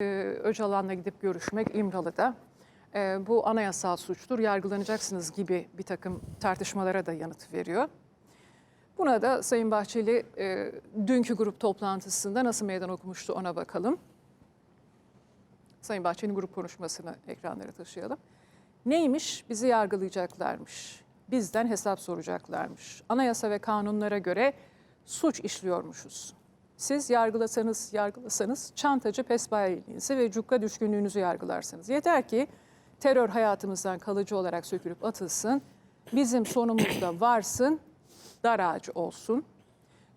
Ee, Öcalan'la gidip görüşmek İmralı'da. Ee, bu anayasal suçtur, yargılanacaksınız gibi bir takım tartışmalara da yanıt veriyor. Buna da Sayın Bahçeli e, dünkü grup toplantısında nasıl meydan okumuştu ona bakalım. Sayın Bahçeli'nin grup konuşmasını ekranlara taşıyalım. Neymiş? Bizi yargılayacaklarmış. Bizden hesap soracaklarmış. Anayasa ve kanunlara göre suç işliyormuşuz. Siz yargılasanız, yargılasanız çantacı pesbayiliğinizi ve cukka düşkünlüğünüzü yargılarsınız. Yeter ki terör hayatımızdan kalıcı olarak sökülüp atılsın. Bizim sonumuzda varsın, dar ağacı olsun.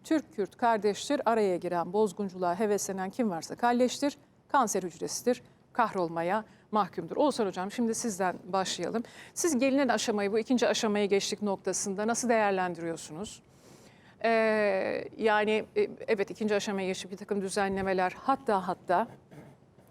Türk-Kürt kardeştir, araya giren bozgunculuğa heveslenen kim varsa kalleştir, kanser hücresidir, kahrolmaya mahkumdur. Oğuzhan Hocam şimdi sizden başlayalım. Siz gelinen aşamayı, bu ikinci aşamaya geçtik noktasında nasıl değerlendiriyorsunuz? Ee, yani e, evet ikinci aşamaya geçip bir takım düzenlemeler hatta hatta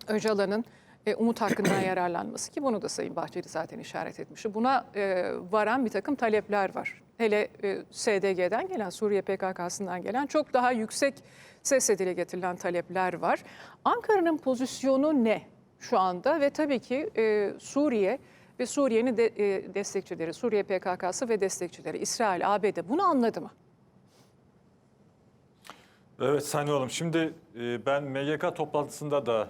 Öcalan'ın e, umut hakkından yararlanması ki bunu da Sayın Bahçeli zaten işaret etmişti. Buna e, varan bir takım talepler var. Hele e, SDG'den gelen, Suriye PKK'sından gelen çok daha yüksek sesle dile getirilen talepler var. Ankara'nın pozisyonu ne şu anda ve tabii ki e, Suriye ve Suriye'nin de, e, destekçileri, Suriye PKK'sı ve destekçileri, İsrail, ABD bunu anladı mı? Evet Sayın Hanım, şimdi e, ben MGK toplantısında da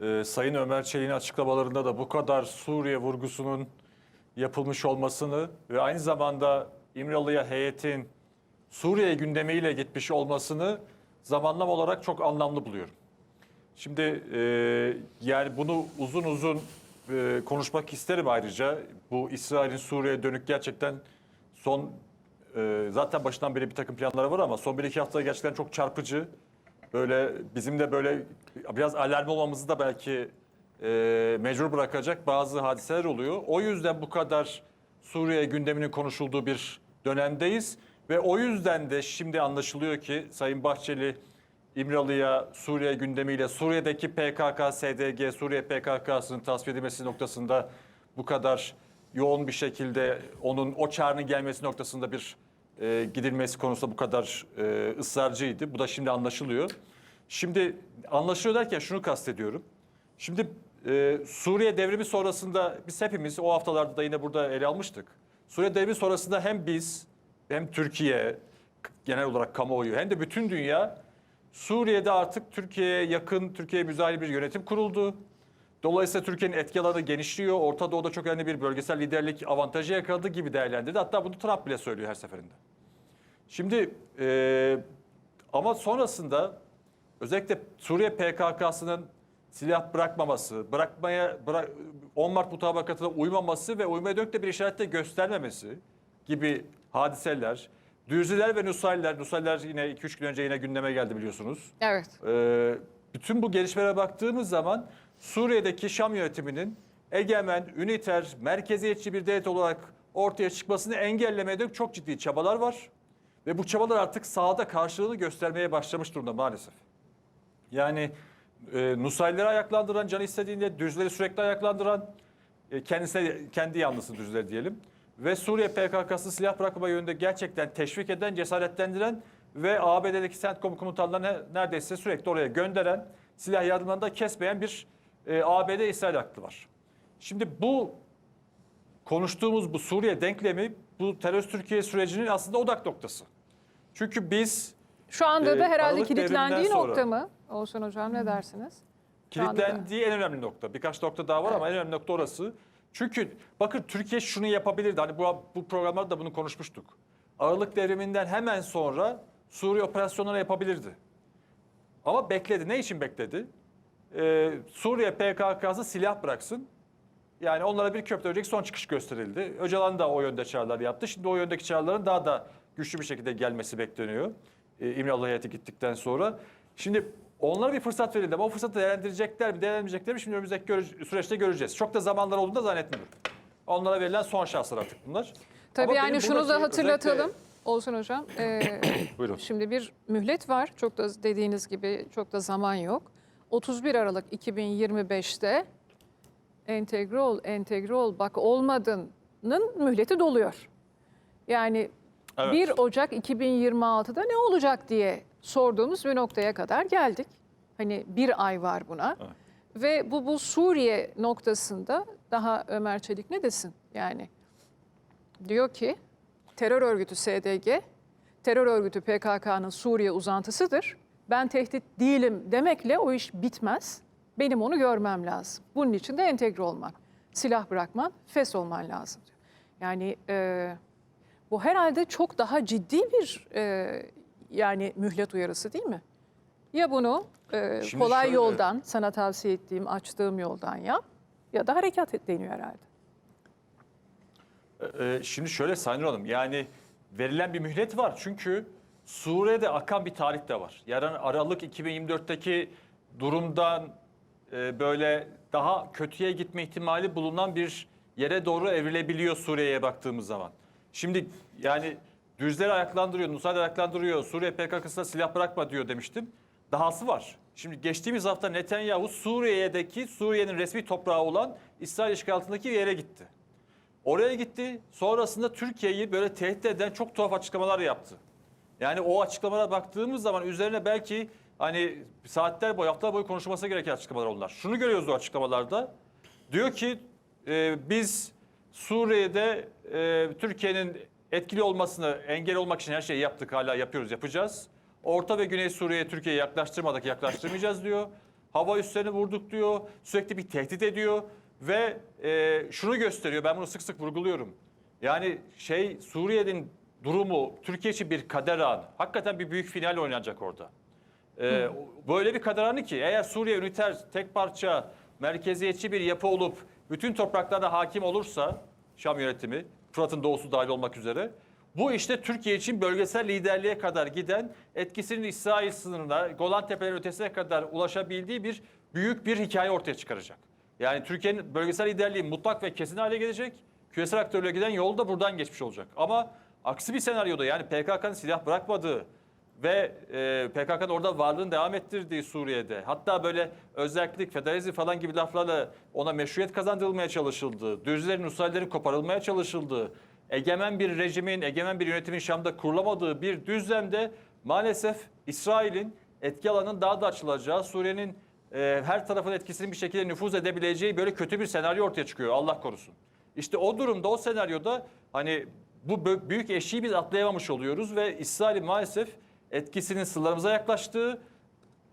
e, Sayın Ömer Çelik'in açıklamalarında da bu kadar Suriye vurgusunun yapılmış olmasını ve aynı zamanda İmralı'ya heyetin Suriye gündemiyle gitmiş olmasını zamanlama olarak çok anlamlı buluyorum. Şimdi e, yani bunu uzun uzun e, konuşmak isterim ayrıca. Bu İsrail'in Suriye'ye dönük gerçekten son e, zaten başından beri bir takım planları var ama son bir iki hafta gerçekten çok çarpıcı. Böyle bizim de böyle biraz alarm olmamızı da belki e, mecbur bırakacak bazı hadiseler oluyor. O yüzden bu kadar Suriye gündeminin konuşulduğu bir dönemdeyiz. Ve o yüzden de şimdi anlaşılıyor ki Sayın Bahçeli İmralı'ya Suriye gündemiyle Suriye'deki PKK, SDG, Suriye PKK'sının tasfiye edilmesi noktasında bu kadar yoğun bir şekilde onun o çağrının gelmesi noktasında bir e, gidilmesi konusunda bu kadar e, ısrarcıydı. Bu da şimdi anlaşılıyor. Şimdi anlaşılıyor derken şunu kastediyorum. Şimdi e, Suriye devrimi sonrasında biz hepimiz o haftalarda da yine burada ele almıştık. Suriye devrimi sonrasında hem biz hem Türkiye genel olarak kamuoyu hem de bütün dünya Suriye'de artık Türkiye'ye yakın, Türkiye'ye müzahil bir yönetim kuruldu. Dolayısıyla Türkiye'nin etki alanı genişliyor. Orta Doğu'da çok önemli bir bölgesel liderlik avantajı yakaladı gibi değerlendirdi. Hatta bunu Trump bile söylüyor her seferinde. Şimdi e, ama sonrasında özellikle Suriye PKK'sının silah bırakmaması, bırakmaya bıra- 10 Mart mutabakatına uymaması ve uymaya dönük de bir işaret de göstermemesi gibi hadiseler, Dürziler ve Nusayriler, Nusayriler yine 2-3 gün önce yine gündeme geldi biliyorsunuz. Evet. Ee, bütün bu gelişmelere baktığımız zaman Suriye'deki Şam yönetiminin egemen, üniter, merkeziyetçi bir devlet olarak ortaya çıkmasını engellemeye çok ciddi çabalar var. Ve bu çabalar artık sahada karşılığını göstermeye başlamış durumda maalesef. Yani e, Nusayrileri ayaklandıran, can istediğinde Düzleri sürekli ayaklandıran, e, kendisine kendi yanlısı Düzleri diyelim. Ve Suriye PKK'sı silah bırakma yönünde gerçekten teşvik eden, cesaretlendiren ve ABD'deki CENTCOM komutanlarını neredeyse sürekli oraya gönderen, silah yardımlarını da kesmeyen bir e, ABD-İsrail aklı var. Şimdi bu konuştuğumuz bu Suriye denklemi bu terörist Türkiye sürecinin aslında odak noktası. Çünkü biz Şu anda da Ee, herhalde Aralık kilitlendiği sonra- nokta mı? Oğuzhan Hocam ne dersiniz? Da. Kilitlendiği en önemli nokta. Birkaç nokta daha var ama en önemli nokta orası. Çünkü bakın Türkiye şunu yapabilirdi. Hani bu, bu programlarda da bunu konuşmuştuk. Aralık devriminden hemen sonra Suriye operasyonları yapabilirdi. Ama bekledi. Ne için bekledi? Ee, Suriye PKK'sı silah bıraksın. Yani onlara bir köprü önceki son çıkış gösterildi. Öcalan da o yönde çağrılar yaptı. Şimdi o yöndeki çağrıların daha da güçlü bir şekilde gelmesi bekleniyor. Ee, İmralı heyeti gittikten sonra. Şimdi onlara bir fırsat verildi ama o fırsatı değerlendirecekler mi, değerlendirecekler mi şimdi önümüzdeki göre- süreçte göreceğiz. Çok da zamanlar olduğunu da zannetmiyorum. Onlara verilen son şanslar artık bunlar. Tabii Ama yani şunu da hatırlatalım. özellikle- Oğuzhan Hocam, e, Buyurun. şimdi bir mühlet var. Çok da dediğiniz gibi çok da zaman yok. 31 Aralık 2025'te entegre ol, entegre ol, bak olmadığının mühleti doluyor. Yani Evet. 1 Ocak 2026'da ne olacak diye sorduğumuz bir noktaya kadar geldik. Hani bir ay var buna. Evet. Ve bu, bu Suriye noktasında daha Ömer Çelik ne desin? Yani diyor ki terör örgütü SDG, terör örgütü PKK'nın Suriye uzantısıdır. Ben tehdit değilim demekle o iş bitmez. Benim onu görmem lazım. Bunun için de entegre olman, silah bırakman, fes olman lazım diyor. Yani e, bu herhalde çok daha ciddi bir e, yani mühlet uyarısı değil mi? Ya bunu e, Şimdi kolay şöyle- yoldan, sana tavsiye ettiğim, açtığım yoldan yap ya da harekat et deniyor herhalde. Ee, Şimdi şöyle Sayın Hanım yani verilen bir mühlet var. Çünkü Suriye'de akan bir tarih de var. Yarın Aralık 2024'teki durumdan e, böyle daha kötüye gitme ihtimali bulunan bir yere doğru evrilebiliyor Suriye'ye baktığımız zaman. Şimdi yani düzleri ayaklandırıyor, Nusayr ayaklandırıyor, Suriye PKK'sına silah bırakma diyor demiştim. Dahası var. Şimdi geçtiğimiz hafta Netanyahu Suriye'deki, Suriye'nin resmi toprağı olan İsrail işgal altındaki bir yere gitti. Oraya gitti. Sonrasında Türkiye'yi böyle tehdit eden çok tuhaf açıklamalar yaptı. Yani o açıklamalara baktığımız zaman üzerine belki hani saatler boyu, haftalar boyu konuşulması gereken açıklamalar onlar. Şunu görüyoruz o açıklamalarda. Diyor ki e, biz Suriye'de e, Türkiye'nin etkili olmasını engel olmak için her şeyi yaptık hala yapıyoruz yapacağız. Orta ve Güney Suriye'ye Türkiye'yi yaklaştırmadık yaklaştırmayacağız diyor. Hava üslerini vurduk diyor. Sürekli bir tehdit ediyor. Ve e, şunu gösteriyor ben bunu sık sık vurguluyorum. Yani şey Suriye'nin durumu Türkiye için bir kader anı. Hakikaten bir büyük final oynanacak orada. Ee, böyle bir kader anı ki eğer Suriye üniter, tek parça, merkeziyetçi bir yapı olup bütün topraklara hakim olursa Şam yönetimi, Fırat'ın doğusu dahil olmak üzere bu işte Türkiye için bölgesel liderliğe kadar giden etkisinin İsrail sınırına, Golan Tepeleri ötesine kadar ulaşabildiği bir büyük bir hikaye ortaya çıkaracak. Yani Türkiye'nin bölgesel liderliği mutlak ve kesin hale gelecek. Küresel aktörlüğe giden yol da buradan geçmiş olacak. Ama aksi bir senaryoda yani PKK'nın silah bırakmadığı ve e, PKK'nın orada varlığını devam ettirdiği Suriye'de hatta böyle özellik, federalizm falan gibi laflarla ona meşruiyet kazandırılmaya çalışıldığı, Düzlerin, Nusayrilerin koparılmaya çalışıldığı, egemen bir rejimin, egemen bir yönetimin Şam'da kurulamadığı bir düzlemde maalesef İsrail'in etki alanının daha da açılacağı, Suriye'nin e, her tarafın etkisinin bir şekilde nüfuz edebileceği böyle kötü bir senaryo ortaya çıkıyor Allah korusun. İşte o durumda, o senaryoda hani bu büyük eşiği biz atlayamamış oluyoruz ve İsrail maalesef etkisinin sınırlarımıza yaklaştığı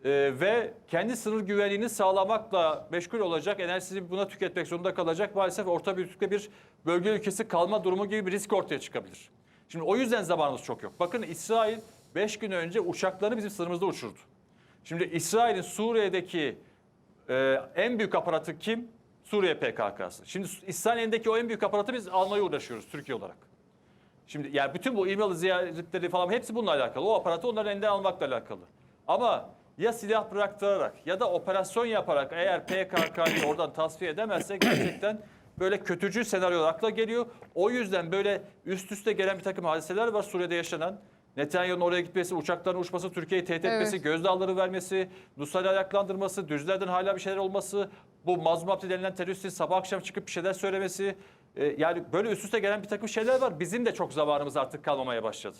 e, ve kendi sınır güvenliğini sağlamakla meşgul olacak, enerjisini buna tüketmek zorunda kalacak maalesef orta büyüklükte bir bölge ülkesi kalma durumu gibi bir risk ortaya çıkabilir. Şimdi o yüzden zamanımız çok yok. Bakın İsrail 5 gün önce uçaklarını bizim sınırımızda uçurdu. Şimdi İsrail'in Suriye'deki e, en büyük aparatı kim? Suriye PKK'sı. Şimdi İsrail'in o en büyük aparatı biz almaya uğraşıyoruz Türkiye olarak. Şimdi yani bütün bu İmralı ziyaretleri falan hepsi bununla alakalı. O aparatı onların elinden almakla alakalı. Ama ya silah bıraktırarak ya da operasyon yaparak eğer PKK'yı oradan tasfiye edemezsek gerçekten böyle kötücül senaryolar akla geliyor. O yüzden böyle üst üste gelen bir takım hadiseler var Suriye'de yaşanan. Netanyahu'nun oraya gitmesi, uçakların uçması, Türkiye'yi tehdit etmesi, Evet. gözdağları vermesi, Nusayr'ı ayaklandırması, düzlerden hala bir şeyler olması, bu Mazlum Abdi denilen teröristin sabah akşam çıkıp bir şeyler söylemesi. E, yani böyle üst üste gelen bir takım şeyler var. Bizim de çok zamanımız artık kalmamaya başladı.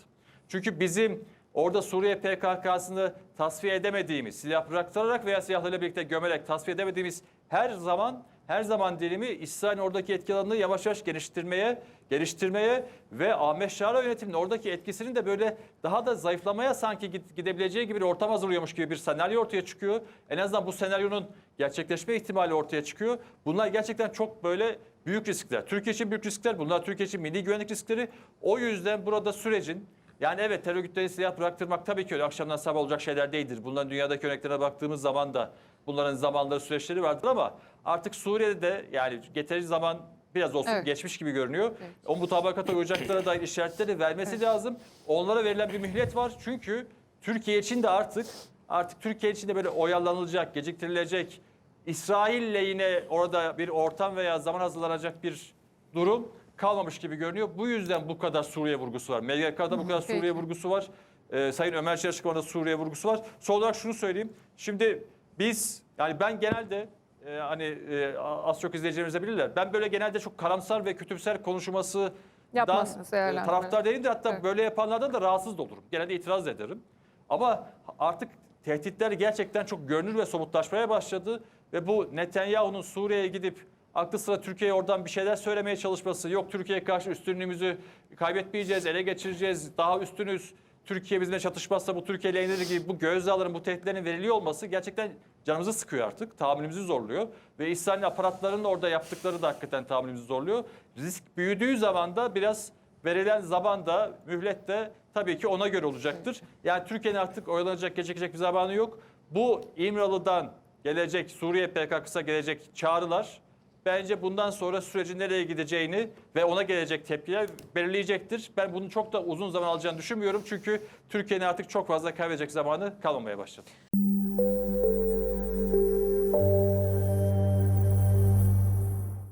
Çünkü bizim orada Suriye PKK'sını tasfiye edemediğimiz, silah bıraktırarak veya silahlarıyla birlikte gömerek tasfiye edemediğimiz her zaman her zaman dilimi İsrail'in oradaki etki alanını yavaş yavaş geliştirmeye, geliştirmeye ve Ahmet Şara yönetiminin oradaki etkisinin de böyle daha da zayıflamaya sanki gid- gidebileceği gibi bir ortam hazırlıyormuş gibi bir senaryo ortaya çıkıyor. En azından bu senaryonun gerçekleşme ihtimali ortaya çıkıyor. Bunlar gerçekten çok böyle büyük riskler. Türkiye için büyük riskler. Bunlar Türkiye için milli güvenlik riskleri. O yüzden burada sürecin yani evet terör örgütleri silah bıraktırmak tabii ki öyle akşamdan sabah olacak şeyler değildir. Bunların dünyadaki örneklerine baktığımız zaman da bunların zamanları süreçleri vardır ama artık Suriye'de de yani getirici zaman biraz olsun Evet. geçmiş gibi görünüyor. Evet. O mutabakata uyacaklara dair işaretleri vermesi lazım. Onlara verilen bir mühlet var. Çünkü Türkiye için de artık artık Türkiye için de böyle oyalanılacak, geciktirilecek, İsrail'le yine orada bir ortam veya zaman hazırlanacak bir durum kalmamış gibi görünüyor. Bu yüzden bu kadar Suriye vurgusu var. MGK'da bu kadar. Suriye vurgusu var. Ee, Sayın Ömer açıklamada Suriye vurgusu var. Son olarak şunu söyleyeyim. Şimdi biz yani ben genelde e, hani e, az çok izleyicilerimiz de bilirler. Ben böyle genelde çok karamsar ve kötümser konuşması Yapmazsınız, değerlendirme. taraftar değilim de hatta Evet. böyle yapanlardan da rahatsız da olurum. Genelde itiraz ederim. Ama artık tehditler gerçekten çok görünür ve somutlaşmaya başladı Ve bu Netanyahu'nun Suriye'ye gidip aklı sıra Türkiye'ye oradan bir şeyler söylemeye çalışması, yok Türkiye'ye karşı üstünlüğümüzü kaybetmeyeceğiz, ele geçireceğiz, daha üstünüz, Türkiye bizimle çatışmazsa bu Türkiye lehine gibi bu gözdağların, bu tehditlerin veriliyor olması gerçekten canımızı sıkıyor artık. Tahammülümüzü zorluyor. Ve İsrail aparatlarının orada yaptıkları da hakikaten tahammülümüzü zorluyor. Risk büyüdüğü zaman da biraz verilen zaman da mühlet de tabii ki ona göre olacaktır. Yani Türkiye'nin artık oyalanacak, gecikecek bir zamanı yok. Bu İmralı'dan gelecek, Suriye PKK'sa gelecek çağrılar bence bundan sonra sürecin nereye gideceğini ve ona gelecek tepkiler belirleyecektir. Ben bunun çok da uzun zaman alacağını düşünmüyorum. Çünkü Türkiye'nin artık çok fazla kaybedecek zamanı kalmamaya başladı.